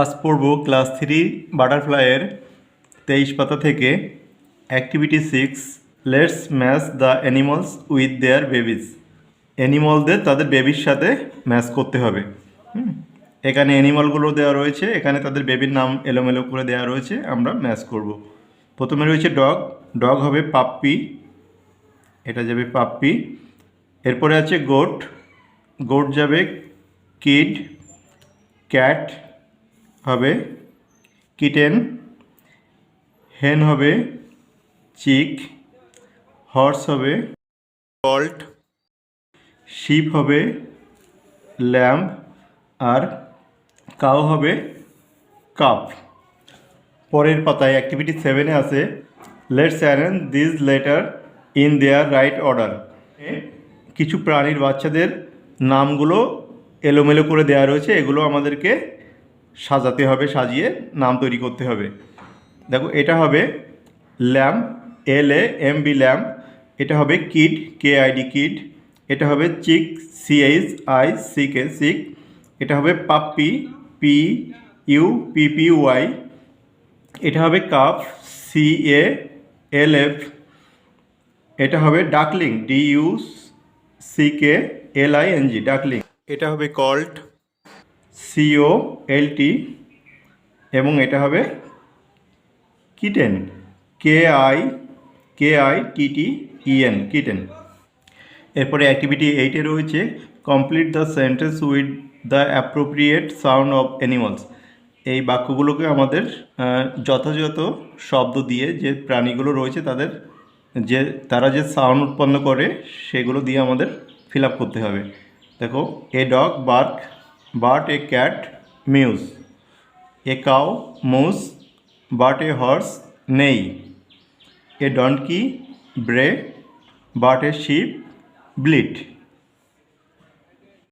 আজ পড়ব class three বাটারফ্লাইয়ের তেইশ পাতা থেকে activity six, let's match the animals with their babies. অ্যানিমালদের তাদের বেবির সাথে ম্যাচ করতে হবে। এখানে অ্যানিমালগুলো দেওয়া রয়েছে, এখানে তাদের বেবির নাম এলোমেলো করে দেওয়া রয়েছে, আমরা ম্যাচ করব। প্রথমে রয়েছে ডগ ডগ হবে পাপ্পি, এটা যাবে পাপ্পি। এরপরে আছে গোট গোট যাবে কিড, ক্যাট হবে কিটেন, হেন হবে চিক, হর্স হবে কল্ট শিপ হবে ল্যাম্প, আর কাউ হবে কাপ। পরের পাতায় অ্যাক্টিভিটি সেভেনে আছে let's arrange this letter in their right order কিছু প্রাণীর বাচ্চাদের নামগুলো এলোমেলো করে দেওয়া রয়েছে, এগুলো আমাদেরকে সাজাতে হবে, সাজিয়ে নাম তৈরি করতে হবে। দেখো, এটা হবে lamb, L A M B lamb, এটা হবে kid K I D kid হবে chick, C H I, C K chick, এটা হবে puppy, P U, P P Y, এটা হবে calf C A L F, এটা হবে duckling, D U, C K L I N G, duckling. এটা হবে colt C O L T এবং এটা হবে kitten K I K I T T E N kitten. এরপরে অ্যাক্টিভিটি এইটে রয়েছে complete the sentence with the appropriate sound of animals এই বাক্যগুলোকে আমাদের যথাযথ শব্দ দিয়ে যে প্রাণীগুলো রয়েছে তাদের, যে তারা যে সাউন্ড উৎপন্ন করে, সেগুলো দিয়ে আমাদের ফিল করতে হবে। দেখো a dog bark but a cat mews. A cow moos but a horse neigh a donkey bray, but a sheep bleat